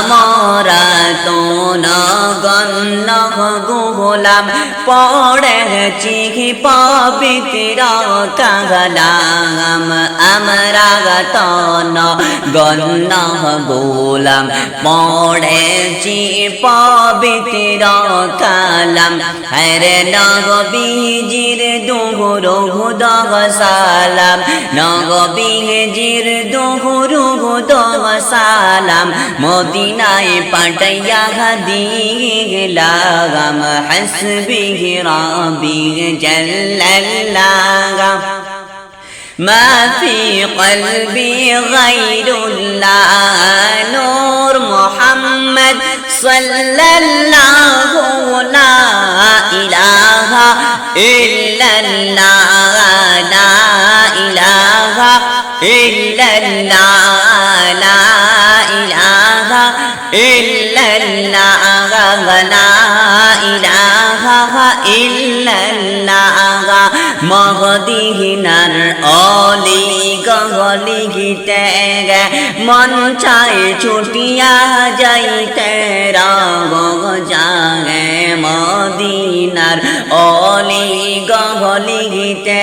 আমরা তো নগণ্য গোলাম পড়েছি পবিত্র কাগলাম আমরা তো নগণ্য গোলাম পড়েছি পবিত্র কালাম। হরে নগবীজির দুহুরু দগ সালাম নগবীজির দুহুরু দগ সালাম মদিনায় পাটাইয়া দিলাম হসবি রবি জল্লাল্লাহ ما في قلبي غير الله نور محمد صلى الله لا إله إلا الله لا إله illallah la ilaha illallah la ilaha illallah মহদিহিনার অলি গহলি গিটে গহলিতে মন চায় ছুটিয়া যাইতে, রাগ জাগে মদিনার অলি গহলিতে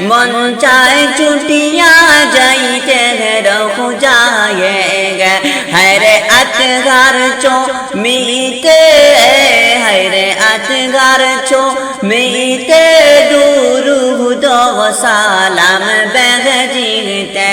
মন চায় ছুটিয়া যাইতে রখ যায় হরে আতগার চো মিতে হরে আতগার চো মিতে দুরুদ সালাম বেগজিতে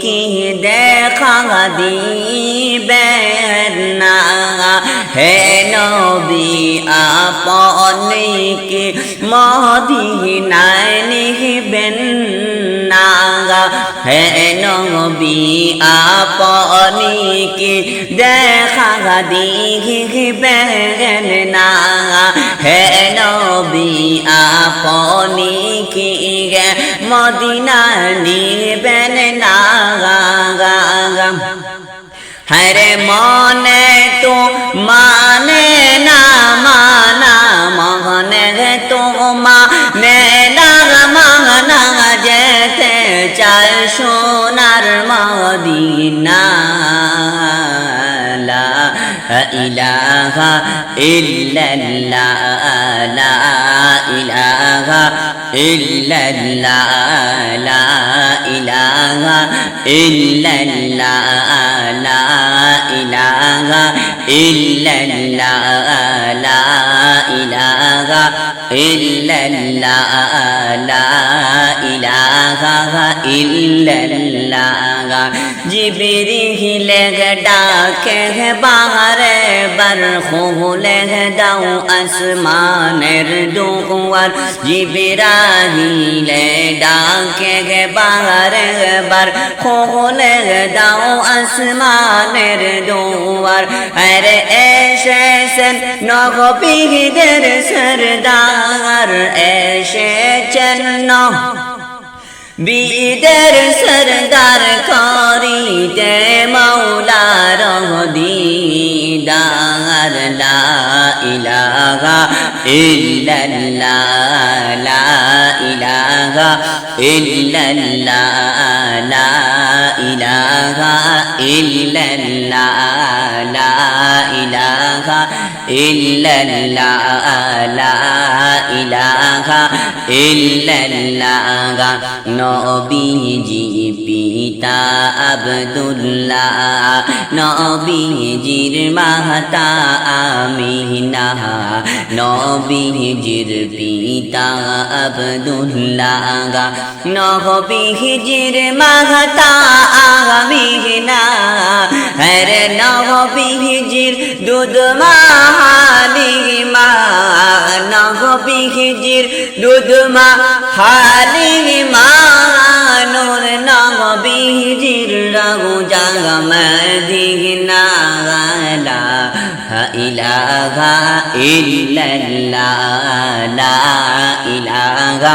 কি দেখা দিবেন না? হে নবী আপনি কি মদিনায় নিবেন না? হে নবী আপনি কি দেখা দিবেন না। হে নবী আপনি কি মদিনা নিবেন না। হরে মনে তো মানে না, মানা মনে তো মানে না, মানা মদিনা লা ইলাহা ইল্লাল্লাহ, লা ইলাহা ইল্লাল্লাহ, লা ইলাহা ইল্লাল্লাহ, লা ইলাহা ইল্লাল্লাহ, লা ইলাহা إلا الله لا إله إلا الله جبريل डाक है बाहर बरखोल दाऊ आसमान दुआर जिबराहील डाक है बाहर बरखोल दाऊ आसमान दुआर अरे ऐसे नगो पीर से سردار ایشے چنو۔ বিদের সরদার করিতে মৌলার দিদার লা ইলাহা ইল্লাল্লাহ, লা ইলাহা ইল্লাল্লাহ, লা ইলাহা ইল্লাল্লাহ, লা ইলাহা ইল্লাল্লাহ, লা ইলাহা ইল্লাল্লাহ নবীজি পিতা আব্দুল্লাহ নবীজির মাতা আমিনা নবীজির পিতা আব্দুল্লাহ নবীজির মাতা আমিনা হরে নবীজির দুধ মালিমা নবীজির দুধ মা হালিমা মদিনা লা ইলাহা ইল্লাল্লাহ লা ইলাহা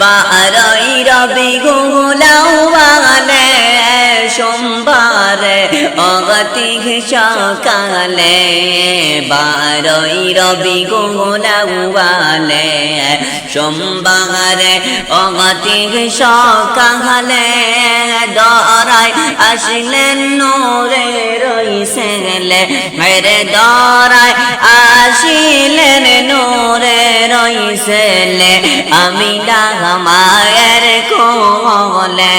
বারই রবি গুলাওয়ালে সোমবারে অগতি সকালে বারই রবি গুলাওয়ালে সোমবার অগতি সকালে দরায় আসলেন নোরে রইসে গেলে মেরে দরায় আসিলেন নোরে রইসেলে আমি ডাকা মায়ের কোলে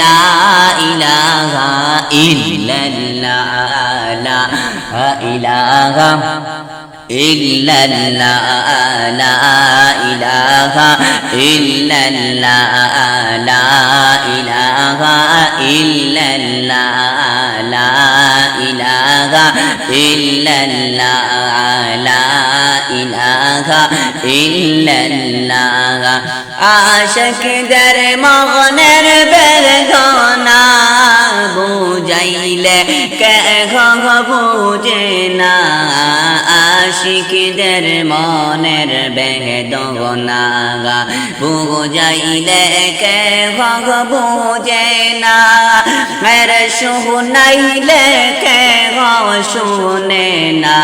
লা ইলাহা আশকদের মগনের বেদনা বুঝাইলে কে বুঝে না আশিকদের মনের বেদনা বুঝাইলে কে বুঝে না। মেরে শুনাইলে কে শুনে না।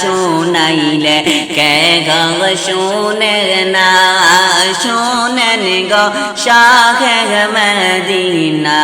শুনাইলে কে শুনে না। শুনেন গো শাহ মদিনা।